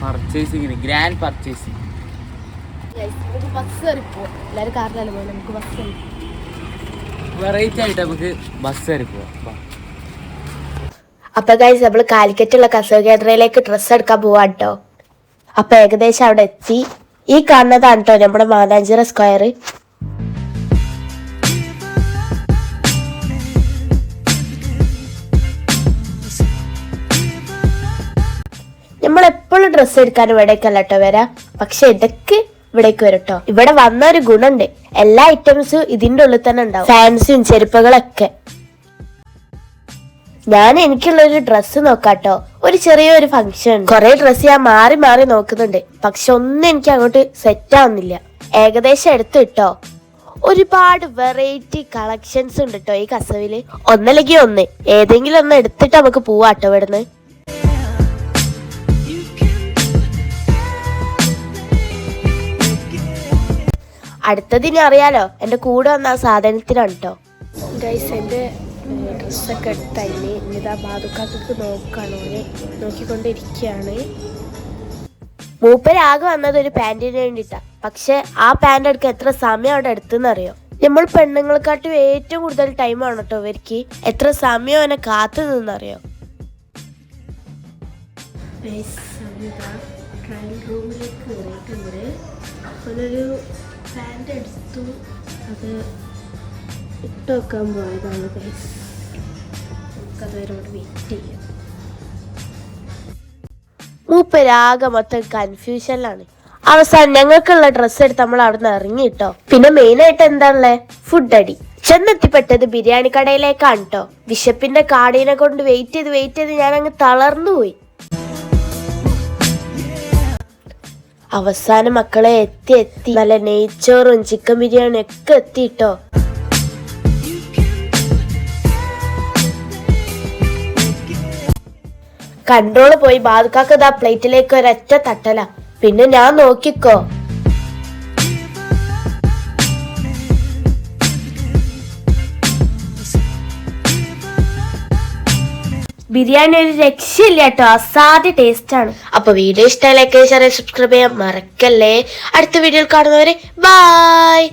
പർച്ചേസിങ്ങിന് grand purchasing നമുക്ക് bus കയറിപ്പോ എല്ലാവരും കാറിലല്ലേ പോയി? നമുക്ക് ബസ് വെറൈറ്റി ആയിട്ട് നമുക്ക് ബസ് കയറി അപ്പൊ ഗൈസ് നമ്മൾ കാലിക്കറ്റുള്ള കസവ് കേന്ദ്രയിലേക്ക് ഡ്രസ്സ് എടുക്കാൻ പോവാ കേട്ടോ അപ്പൊ ഏകദേശം അവിടെ എത്തി. ഈ കാണുന്നതാണ് കേട്ടോ നമ്മുടെ മാനാഞ്ചിറ സ്ക്വയർ ഡ്രസ്സ് എടുക്കാൻ ഇവിടേക്കല്ല കേട്ടോ വരാ. പക്ഷെ ഇതൊക്കെ ഇവിടേക്ക് വരും കേട്ടോ ഇവിടെ വന്ന ഒരു ഗുണുണ്ട്. എല്ലാ ഐറ്റംസും ഇതിന്റെ ഉള്ളിൽ തന്നെ ഉണ്ടാവും. ഫാൻസിയും ചെരുപ്പുകളൊക്കെ. ഞാൻ എനിക്കുള്ള ഒരു ഡ്രസ്സ് നോക്കാട്ടോ ഒരു ചെറിയൊരു ഫംഗ്ഷൻ കുറെ ഡ്രസ്സ് ഞാൻ മാറി മാറി നോക്കുന്നുണ്ട്. പക്ഷെ ഒന്നും എനിക്ക് അങ്ങോട്ട് സെറ്റ് ആവുന്നില്ല. ഏകദേശം എടുത്തു കിട്ടോ ഒരുപാട് വെറൈറ്റി കളക്ഷൻസ് ഉണ്ട് കേട്ടോ ഈ കസവിൽ. ഒന്നല്ലെങ്കിൽ ഒന്ന്. ഏതെങ്കിലും ഒന്ന് എടുത്തിട്ട് നമുക്ക് പോവാട്ടോ ഇവിടുന്ന്. അടുത്തത് ഇനി അറിയാലോ. എന്റെ കൂടെ വന്ന ആ സാധനത്തിനാണ് കേട്ടോ ഗൈസ് എന്റെ ഡ്രസ്സൊക്കെ എടുത്തതിന് ഇനിതാ ബാധുക്കാർക്ക് നോക്കാണ് നോക്കിക്കൊണ്ടിരിക്കുകയാണ്. മൂപ്പരാകെ വന്നത് ഒരു പാന്റിന് വേണ്ടിയിട്ടാ. പക്ഷെ ആ പാന്റ് എടുക്കാൻ എത്ര സമയം അവിടെ എടുത്തെന്നറിയോ? നമ്മൾ പെണ്ണുങ്ങളെക്കാട്ടും ഏറ്റവും കൂടുതൽ ടൈമാണ് കേട്ടോ ഇവർക്ക്. എത്ര സമയം അവനെ കാത്തു നിന്നറിയോ? ട്രയൽ റൂമിലേക്ക് കയറിയിട്ടുണ്ട് ഒരു പാന്റ് എടുത്തു. അത് ഇട്ട് വെക്കാൻ പോയതാണ് ഗൈസ് നമുക്കതുവരോട് വെയിറ്റ് ചെയ്യാം. മൂപ്പരാകെ മൊത്തം കൺഫ്യൂഷനിലാണ് അവസാനം ഞങ്ങൾക്കുള്ള ഡ്രസ്സ് എടുത്ത് നമ്മൾ അവിടെ നിന്ന് ഇറങ്ങി കേട്ടോ പിന്നെ മെയിൻ ആയിട്ട് എന്താണല്ലേ ഫുഡ് അടി. ചെന്നെത്തിപ്പെട്ടത് ബിരിയാണി കടയിലേക്കാണ് കേട്ടോ വിശപ്പിന്റെ കാടിനെ കൊണ്ട് വെയിറ്റ് ചെയ്ത് വെയിറ്റ് ചെയ്ത് ഞാൻ അങ്ങ് തളർന്നു പോയി. അവസാനം മക്കളെ എത്തി എത്തി. നല്ല നെയ്ച്ചോറും ചിക്കൻ ബിരിയാണി ഒക്കെ എത്തിട്ടോ. കൺട്രോൾ പോയി. ബാധുക്കാക്ക് ഇതാ പ്ലേറ്റിലേക്ക് ഒരൊറ്റ തട്ടല. പിന്നെ ഞാൻ നോക്കിക്കോ. ബിരിയാണി ഒരു രക്ഷയില്ല കേട്ടോ. അസാധ്യ ടേസ്റ്റ് ആണ്. അപ്പൊ വീഡിയോ ഇഷ്ടമായി ലൈക്ക് ചെയ്യാൻ സബ്സ്ക്രൈബ് ചെയ്യാൻ മറക്കല്ലേ. അടുത്ത വീഡിയോയിൽ കാണുന്നവരെ ബായ്